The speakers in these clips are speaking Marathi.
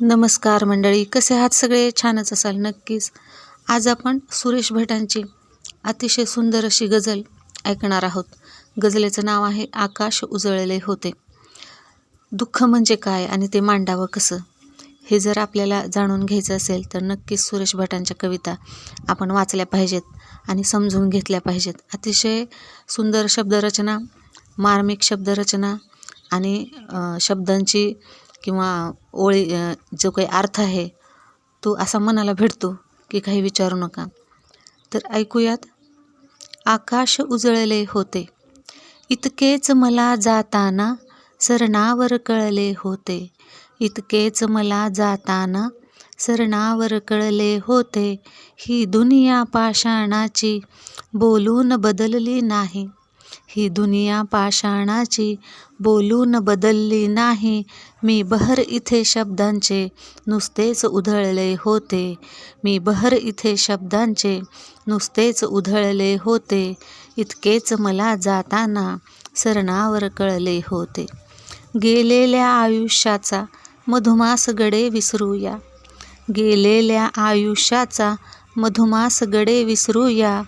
नमस्कार मंडळी कसे आहात सगळे? छानच असाल नक्कीच. आज आपण सुरेश भटांची अतिशय सुंदर अशी गझल ऐकणार आहोत. गझलेचं नाव आहे आकाश उजळले होते. दुःख म्हणजे काय आणि ते मांडावं कसं? हे जर आपल्याला जाणून घ्यायचं असेल तर नक्कीच सुरेश भटांच्या कविता आपण वाचल्या पाहिजेत आणि समजून घेतल्या पाहिजेत. अतिशय सुंदर शब्दरचना मार्मिक शब्दरचना आणि शब्दांची किंवा ओळी जो काही अर्थ आहे तो असा मनाला भेटतो की काही विचारू नका. तर ऐकूयात. आकाश उजळले होते. इतकेच मला जाताना सरणावर कळले होते. इतकेच मला जाताना सरणावर कळले होते. ही दुनिया पाषाणाची बोलून बदलली नाही. ही दुनिया पाषाणाची बोलून बदलली नाही. मी बहर इथे शब्दांचे नुसतेच उधळले होते. मी बहर इथे शब्दांचे नुसतेच उधळले होते. इतकेच मला जाताना सरणावर कळले होते. गेलेल्या आयुष्याचा मधुमास गडे विसरूया. गेलेल्या आयुष्याचा मधुमास गडे विसरूया.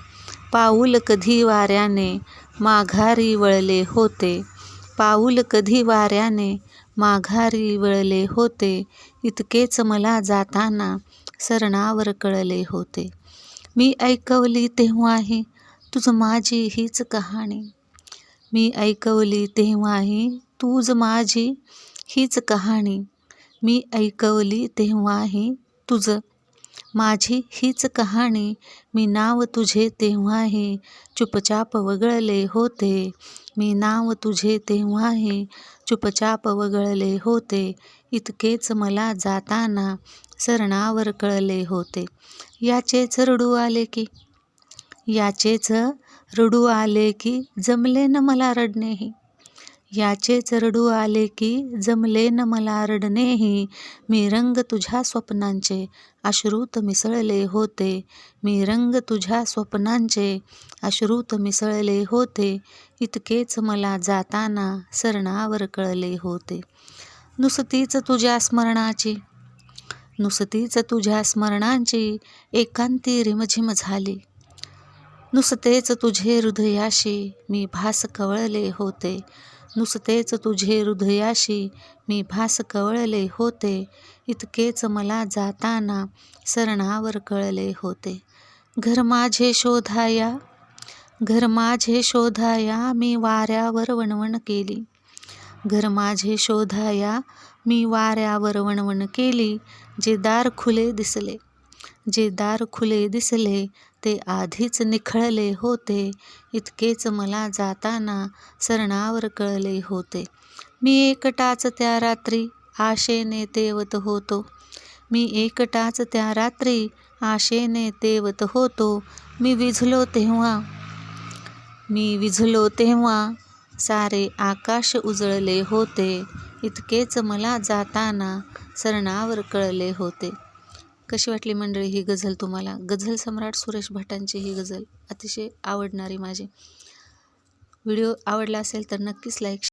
पाऊल कधी वाऱ्याने माघारी वळले होते. पाऊल कधी वाऱ्याने माघारी वळले होते. इतकेच मला जाताना सरणावर कळले होते. मी ऐकवली तेव्हाही तुझ माझी हीच कहाणी. मी ऐकवली तेव्हाही तूच माझी हीच कहाणी. मी ऐकवली तेव्हाही तुझं माझी हीच कहाणी मी नाव तुझे तेव्हाही चुपचाप वगळले होते. मी नाव तुझे तेव्हाही चुपचाप वगळले होते. इतकेच मला जाताना सरणावर कळले होते. याचेच रडू आले की? याचेच रडू आले की जमले न मला रडणेही? याचे चरडू आले की जमले न मला रडणेही. मी रंग तुझ्या स्वप्नांचे अश्रूत मिसळले होते. मी रंग तुझ्या स्वप्नांचे अश्रूत मिसळले होते. इतकेच मला जाताना सरणावर कळले होते. नुसतीच तुझ्या स्मरणाची नुसतीच तुझ्या स्मरणांची एकांती रिमझिम झाली. नुसतेच तुझे हृदयाशी मी भास कवळले होते. नुसतेच तुझे हृदयाशी मी भास कवळले होते. इतकेच मला जाताना सरणावर कळले होते. घर माझे शोधाया घर माझे शोधाया मी वाऱ्यावर वणवण केली. घर माझे शोधाया मी वाऱ्यावर वणवण केली जे दार खुले दिसले. जे दार खुले दिसले ते आधीच निखळले होते. इतकेच मला जाताना सरणावर कळले होते. मी एकटाच त्या रात्री आशेने तेवत होतो. मी एकटाच त्या रात्री आशेने तेवत होतो. मी विझलो तेव्हा मी विझलो तेव्हा सारे आकाश उजळले होते. इतकेच मला जाताना सरणावर कळले होते. कशी वाटली मंडळी ही गझल तुम्हाला? गझल सम्राट सुरेश भटांची ही गझल अतिशय आवडणारी माझी. व्हिडिओ आवडला असेल तर नक्कीच लाईक